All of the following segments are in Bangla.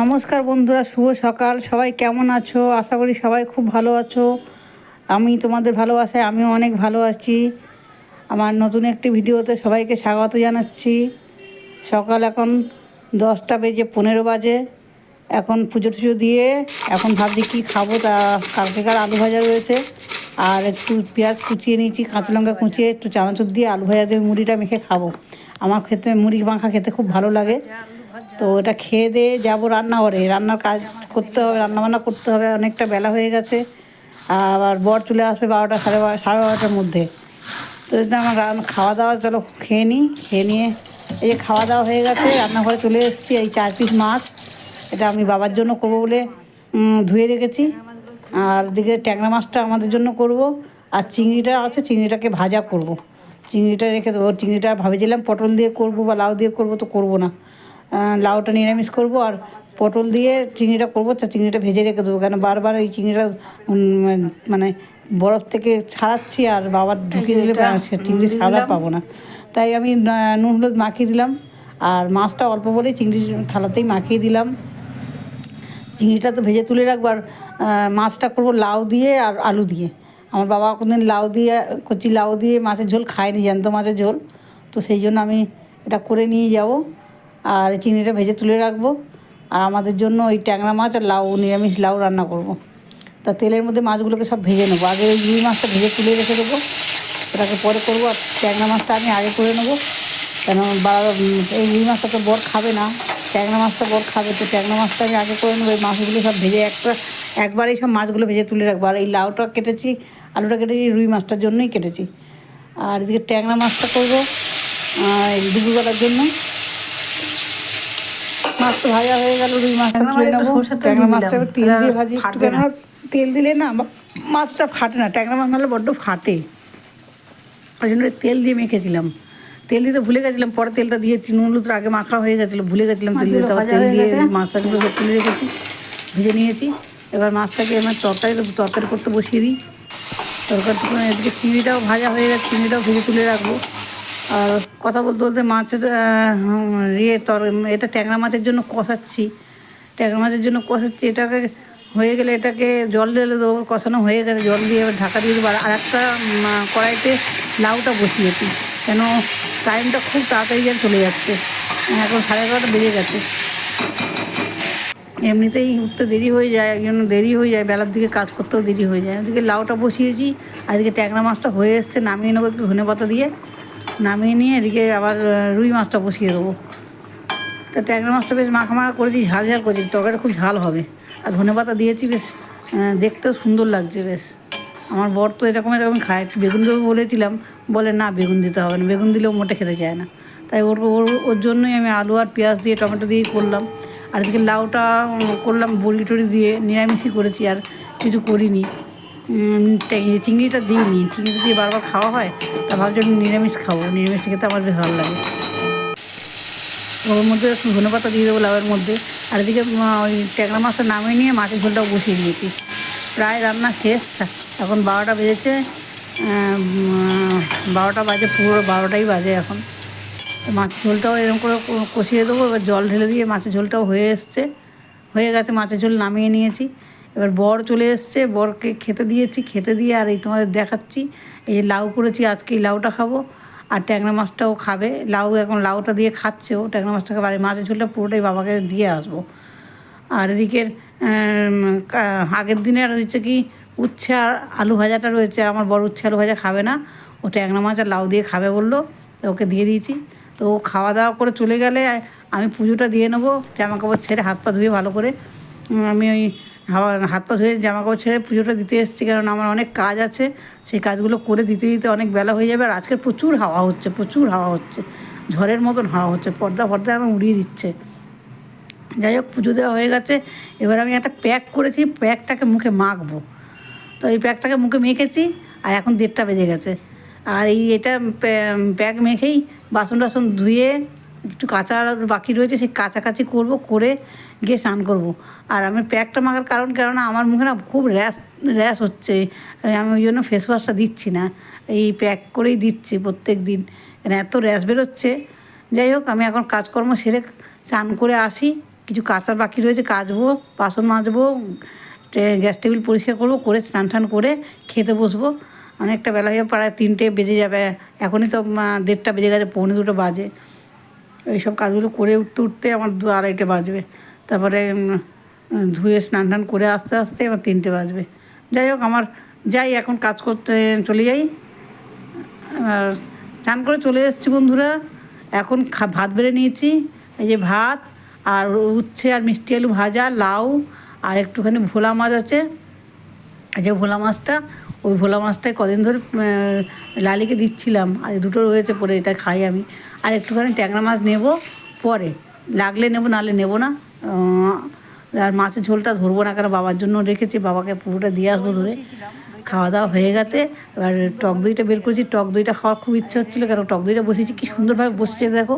নমস্কার বন্ধুরা, শুভ সকাল। সবাই কেমন আছো? আশা করি সবাই খুব ভালো আছো। আমি তোমাদের ভালোবাসায় আমিও অনেক ভালো আছি। আমার নতুন একটি ভিডিওতে সবাইকে স্বাগত জানাচ্ছি। সকাল এখন দশটা বেজে পনেরো বাজে। এখন পুজো টুজো দিয়ে এখন ভাবছি কী খাব, তা কালকে কালকেকার আলু ভাজা রয়েছে। আর একটু পেঁয়াজ কুচিয়ে নিয়েছি, কাঁচা লঙ্কা কুচিয়ে, একটু চানাচুর দিয়ে আলু ভাজা দিয়ে মুড়িটা মেখে খাব। আমার খেতে মুড়ি মাখা খেতে খুব ভালো লাগে। তো এটা খেয়ে দিয়ে যাব রান্নাঘরে। রান্নার কাজ করতে হবে, রান্নাবান্না করতে হবে, অনেকটা বেলা হয়ে গেছে। আবার বর চলে আসবে বারোটা, সাড়ে বারো, সাড়ে বারোটার মধ্যে। তো এটা আমার খাওয়া দাওয়া, চলো খেয়ে নিই, খেয়ে নিয়ে এই যে খাওয়া দাওয়া হয়ে গেছে, রান্নাঘরে চলে এসেছি, এই চার পিস মাছ। এটা আমি বাবার জন্য করব বলে ধুয়ে রেখেছি। আর দিকে ট্যাংরা মাছটা আমাদের জন্য করব। আর চিংড়িটা আছে, চিংড়িটাকে ভাজা করব। চিংড়িটা রেখে দেবো। চিংড়িটা ভেবেছিলাম পটল দিয়ে করব বা লাউ দিয়ে করব, তো করব না। লাউটা নিরামিষ করব আর পটল দিয়ে চিংড়িটা করব। তা চিংড়িটা ভেজে রেখে দেবো। কেন বারবার ওই চিংড়িটা মানে বরফ থেকে ছাড়াচ্ছি আর বাবার ঢুকিয়ে দিলে চিংড়ি সাদা পাবো না। তাই আমি নুন হলুদ মাখিয়ে দিলাম। আর মাছটা অল্প বলেই চিংড়ি থালাতেই মাখিয়ে দিলাম। চিংড়িটা তো ভেজে তুলে রাখব। আর মাছটা করব লাউ দিয়ে আর আলু দিয়ে। আমার বাবা কোনদিন লাউ দিয়ে কচি লাউ দিয়ে মাছের ঝোল খায়নি জ্যান্ত মাছের ঝোল। তো সেই জন্য আমি এটা করে নিয়ে যাব। আর চিংড়িটা ভেজে তুলে রাখব। আর আমাদের জন্য ওই ট্যাংরা মাছ আর লাউ, নিরামিষ লাউ রান্না করব। তা তেলের মধ্যে মাছগুলোকে সব ভেজে নেব। আগে ওই রুই মাছটা ভেজে তুলে রেখে দেবো। ওটাকে পরে করব আর ট্যাংরা মাছটা আমি আগে করে নেব। কেন বা এই রুই মাছটা তো বর খাবে না। ট্যাংরা মাছটা বর খাবে, তো ট্যাংরা মাছটা আমি আগে করে নেব। এই মাছগুলো সব ভেজে একটা, একবারেই সব মাছগুলো ভেজে তুলে রাখব। আর এই লাউটা কেটেছি, আলুটা কেটেছি, রুই মাছটার জন্যই কেটেছি। আর এদিকে ট্যাংরা মাছটা করব দুপুরবেলার জন্য। মাছ তো ভাজা হয়ে গেল রুই মাছটা তুলে নেব। ট্যাংরা মাছটা তেল দিয়ে ভাজি একটু কেন তেল দিলে না মাছটা ফাটে না। ট্যাংরা মাছ নাহলে বড্ড ফাটে। ওই জন্য তেল দিয়ে মেখেছিলাম। তেল দিতে ভুলে গেছিলাম পরে তেলটা দিয়েছি নুন হলুদ আগে মাখা হয়ে গেছিল ভুলে গেছিলাম তেল দিতে। তেল দিয়ে মাছটাগুলো তুলে রেখেছি ভেজে নিয়েছি। এবার মাছটাকে আমার তরকারি তরকারি করতে বসিয়ে দিই। তরকারি এদিকে চিংড়িটাও ভাজা হয়ে গেছে চিনিটাও ভেজে তুলে রাখব। আর কথা বলতে বলতে মাছের ইয়ে তর, এটা ট্যাংরা মাছের জন্য কষাচ্ছি। ট্যাংরা মাছের জন্য কষাচ্ছি। এটাকে হয়ে গেলে এটাকে জল ঢেলে দেবো, কষানো হয়ে গেলে জল দিয়ে ঢাকা দিয়ে দেবো। আর একটা কড়াইতে লাউটা বসিয়েছি কেন টাইমটা খুব তাড়াতাড়ি যেন চলে যাচ্ছে। এখন সাড়ে এগারোটা বেজে গেছে। এমনিতেই উঠতে দেরি হয়ে যায় একজন দেরি হয়ে যায়, বেলার দিকে কাজ করতেও দেরি হয়ে যায়। ওদিকে লাউটা বসিয়েছি, আর এদিকে ট্যাংরা মাছটা হয়ে এসছে, নামিয়ে নেব একটু ধনে পাতা দিয়ে। নামিয়ে নিয়ে এদিকে আবার রুই মাছটা বসিয়ে দেবো। তো ট্যাংরা মাছটা বেশ মাখা মাখা করেছি, ঝাল ঝাল করেছি, তরকারিটা খুব ঝাল হবে। আর ধনে পাতা দিয়েছি বেশ দেখতেও সুন্দর লাগছে বেশ। আমার বর তো এরকম এরকম খায় বেগুন দেবো বলেছিলাম, বলে না বেগুন দিতে হবে না, বেগুন দিলেও মোটে খেতে চায় না। তাই ওর ওর ওর জন্যই আমি আলু আর পেঁয়াজ দিয়ে, টমেটো দিয়েই করলাম। আর এদিকে লাউটা করলাম বড়ি টড়ি দিয়ে নিরামিষই করেছি, আর কিছু করিনি। চিংড়িটা দিইনি। চিংড়িটা দিয়ে বারবার খাওয়া হয়, তা ভাবছি নিরামিষ খাব। নিরামিষ খেতে আমার বেশ ভালো লাগে। ওর মধ্যে একটু ধনে পাতা দিয়ে দেবো লাউয়ের মধ্যে। আর এদিকে ওই ট্যাংরা মাছটা নামিয়ে নিয়ে মাছের ঝোলটাও বসিয়ে দিয়েছি। প্রায় রান্না শেষ। এখন বারোটা বেজেছে। বারোটা বাজে, পুরো বারোটাই বাজে এখন। মাছের ঝোলটাও এরকম করে কষিয়ে দেবো। এবার জল ঢেলে দিয়ে মাছের ঝোলটাও হয়ে এসছে। হয়ে গেছে, মাছের ঝোল নামিয়ে নিয়েছি। এবার বর চলে এসছে, বরকে খেতে দিয়েছি, খেতে দিয়ে আর এই তোমাদের দেখাচ্ছি। এই লাউ করেছি, আজকে এই লাউটা খাব। আর ট্যাংরা মাছটাও খাবে। লাউ এখন লাউটা দিয়ে খাচ্ছেও ট্যাংরা মাছটা মাছটাকে বাড়ি মাছের ঝোলটা পুরোটাই বাবাকে দিয়ে আসব। আর এদিকের আগের দিনে আর হচ্ছে কি, উচ্ছে আর আলু ভাজাটা রয়েছে। আমার বড় উচ্ছে আলু ভাজা খাবে না। ও ট্যাংরা মাছ আর লাউ দিয়ে খাবে বলল। তো ওকে দিয়ে দিয়েছি। তো ও খাওয়া দাওয়া করে চলে গেলে, আমি পুজোটা দিয়ে নেব। জামা কাপড় ছেড়ে হাত পা ধুয়ে ভালো করে আমি ওই হাত পা ধুয়ে জামা কাপড় ছেড়ে পুজোটা দিতে এসেছি, কারণ আমার অনেক কাজ আছে। সেই কাজগুলো করে দিতে দিতে অনেক বেলা হয়ে যাবে, আর আজকে প্রচুর হাওয়া হচ্ছে, প্রচুর হাওয়া হচ্ছে। ঝড়ের মতন হাওয়া হচ্ছে, পর্দা ফর্দা এখন উড়িয়ে দিচ্ছে। যাই হোক, পুজো দেওয়া হয়ে গেছে। এবার আমি একটা প্যাক করেছি, প্যাকটাকে মুখে মাখবো। তো এই প্যাকটাকে মুখে মেখেছি, আর এখন দেড়টা বেজে গেছে। আর এই এটা প্যাক মেখেই বাসন টাসন ধুয়ে একটু কাঁচা বাকি রয়েছে, সেই কাছাকাছি করব, করে গিয়ে স্নান করব। আর আমি প্যাকটা মাখার কারণ, কেননা আমার মুখে না খুব র্যাশ র্যাশ হচ্ছে। আমি ওই জন্য ফেস ওয়াশটা দিচ্ছি না। এই প্যাক করেই দিচ্ছি প্রত্যেক দিন। এত র্যাশ বেরোচ্ছে। যাই হোক, আমি এখন কাজকর্ম সেরে চান করে আসি। কিছু কাঁচার বাকি রয়েছে, কাচবো, বাসন মাজবো গ্যাস টেবিল পরিষ্কার করব, করে স্নান টান করে খেতে বসবো। অনেকটা বেলা হয়ে প্রায় তিনটে বেজে যাবে। এখনই তো দেড়টা বেজে গেছে, পৌনে দুটো বাজে। এইসব কাজগুলো করে উঠতে উঠতে আমার দু আড়াইটে বাজবে। তারপরে ধুয়ে স্নান টান করে আস্তে আস্তে আমার তিনটে বাজবে। যাই হোক, আমার যাই, এখন কাজ করতে চলে যাই। আর চান করে চলে এসেছি বন্ধুরা। এখন ভাত বেড়ে নিয়েছি। এই যে ভাত আর উচ্ছে আর মিষ্টি আলু ভাজা, লাউ আর একটুখানি ভোলা মাছ আছে। যে ভোলা মাছটা, ওই ভোলা মাছটাই কদিন ধরে লালিকে দিচ্ছিলাম। আর দুটো রয়েছে পরে, এটা খাই আমি। আর একটুখানি ট্যাংরা মাছ নেব পরে। লাগলে নেব, নাহলে নেব না। আর মাছের ঝোলটা ধরবো না কেন? বাবার জন্য রেখেছি, বাবাকে পুরোটা দিয়ে আসব ধরে। খাওয়া দাওয়া হয়ে গেছে। এবার টক দইটা বের করেছি। টক দইটা খাওয়ার খুব ইচ্ছা হচ্ছিল কেন? টক দইটা বসেছি, কি সুন্দরভাবে বসছে দেখো।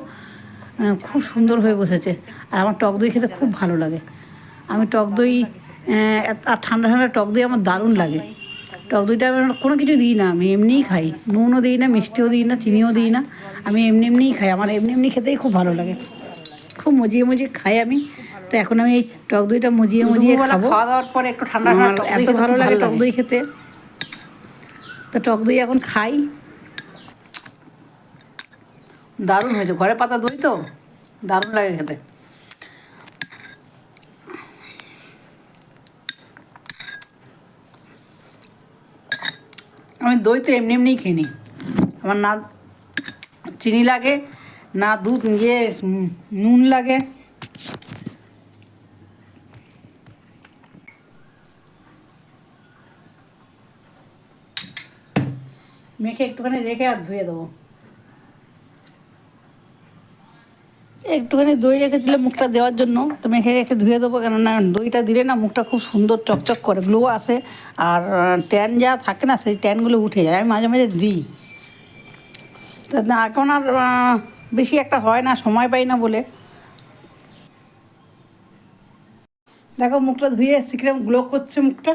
খুব সুন্দর হয়ে বসেছে। আর আমার টক দই খেতে খুব ভালো লাগে। আমি টক দই আর ঠান্ডা ঠান্ডা টক দই আমার দারুণ লাগে। টক দইটা আমি কোনো কিছু দিই না আমি এমনিই খাই। নুনও দিই না মিষ্টিও দিই না চিনিও দিই না আমি এমনি এমনিই খাই। আমার এমনি এমনি খেতেই খুব ভালো লাগে। খুব মজিয়ে মজিয়ে খাই আমি। তো এখন আমি এই টক দইটা মজিয়ে মজিয়ে খাব। খাওয়া দাওয়ার পরে একটু ঠান্ডা ঠান্ডা এত ভালো লাগে টক দই খেতে। তো টক দই এখন খাই। দারুণ হয়েছে। ঘরে পাতা দই তো? দারুণ লাগে খেতে। আমি দই তো এমনি এমনিই খেয়ে নিই আমার না চিনি লাগে না দুধ ইয়ে উম, নুন লাগে মেখে একটুখানি রেখে আর ধুয়ে দেবো একটুখানি দই রেখেছিলাম মুখটা দেওয়ার জন্য। তো মেখে রেখে ধুয়ে দেবো, কেননা দইটা দিলে না মুখটা খুব সুন্দর চকচক করে, গ্লো আসে। আর ট্যান যা থাকে না, সেই ট্যানগুলো উঠে যায়। আমি মাঝে মাঝে দিই। তো এখন আর বেশি একটা হয় না, সময় পাই না বলে। দেখো, মুখটা ধুয়ে কিরম গ্লো করছে মুখটা।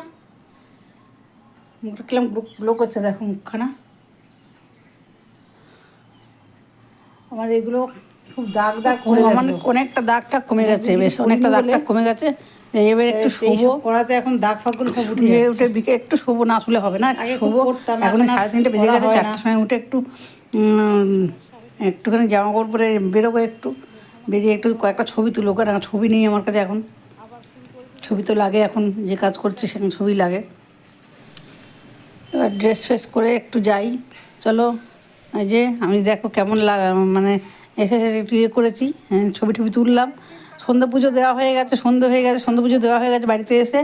মুখটা কিরম গ্লো করছে, দেখো মুখখানা। আমার এগুলো খুব দাগ দাগ করে আমার অনেকটা দাগটা কমে গেছে বেশ অনেকটা দাগটা কমে গেছে। এবার একটু শোবো। করাতে এখন দাগ ফাগগুলো সব উঠে উঠে বিকে একটু শোবো না আসলে হবে না আগে শোবো। এখন সাড়ে তিনটে বেজে গেছে চারটার সময় উঠে একটু একটুখানি জামা কাপড় পরে বেরোবো একটু। বেরিয়ে একটু কয়েকটা ছবি তুলো কারণ ছবি নেই আমার কাছে এখন। ছবি তো লাগে এখন যে কাজ করছে সেখানে ছবি লাগে। এবার ড্রেস ফ্রেস করে একটু যাই। চলো এই যে আমি দেখো কেমন লাগা মানে এসে ইয়ে করেছি হ্যাঁ, ছবি টবি তুললাম। সন্ধ্যে পুজো দেওয়া হয়ে গেছে সন্ধ্যে হয়ে গেছে সন্ধ্যে পুজো দেওয়া হয়ে গেছে বাড়িতে এসে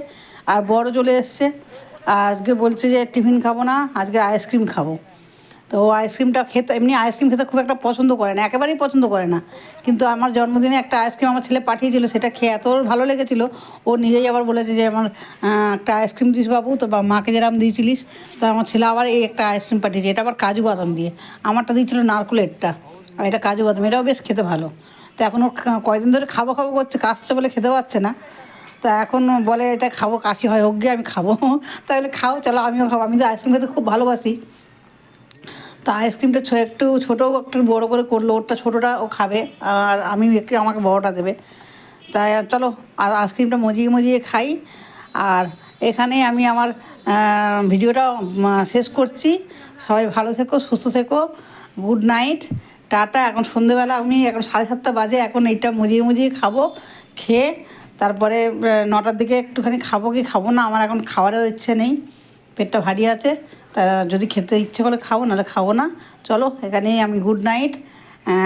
আর বড় চলে এসছে। আজকে বলছে যে টিফিন খাব না আজকে আইসক্রিম খাব। তো আইসক্রিমটা খেতে এমনি আইসক্রিম খেতে খুব একটা পছন্দ করে না একেবারেই পছন্দ করে না। কিন্তু আমার জন্মদিনে একটা আইসক্রিম আমার ছেলে পাঠিয়েছিল সেটা খেয়ে এত ভালো লেগেছিল। ও নিজেই আবার বলেছে যে আমার একটা আইসক্রিম দিস বাবু তো মাকে যেরকম দিয়েছিলিস তো আমার ছেলে আবার এই একটা আইসক্রিম পাঠিয়েছে এটা আবার কাজু বাদাম দিয়ে। আমারটা দিয়েছিল নারকোলেরটা আর এটা কাজু বাদাম, এটাও বেশ খেতে ভালো। তো এখন ওর কয়দিন ধরে খাব খাব করছে, কাশছে বলে খেতে পারছে না। তা এখন বলে এটা খাব, কাশি হয়, হোক আমি খাব। তাহলে খাও, চলো আমিও খাব। আমি তো আইসক্রিম খেতে খুব ভালোবাসি। তা আইসক্রিমটা ছো- একটু ছোটো, একটু বড় করে করল, ওরটা ছোটোটা ও খাবে, আর আমি একটু আমাকে বড়টা দেবে। তাই চলো, আর আইসক্রিমটা মজিয়ে মজিয়ে খাই। আর এখানে আমি আমার ভিডিওটা শেষ করছি। সবাই ভালো থেকো, সুস্থ থেকো। Good night. টাটা, এখন সন্ধেবেলা আমি এখন সাড়ে সাতটা বাজে, এখন এইটা মুজিয়ে মুজিয়ে খাব, খেয়ে তারপরে নটার দিকে একটুখানি খাব কি খাব না, আমার এখন খাওয়ারও ইচ্ছে নেই, পেটটা ভারী আছে, তা যদি খেতে ইচ্ছে করে খাব, নাহলে খাব না, চলো এখানেই আমি গুড নাইট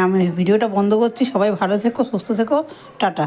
আমি ভিডিওটা বন্ধ করছি, সবাই ভালো থেকো, সুস্থ থেকো, টাটা।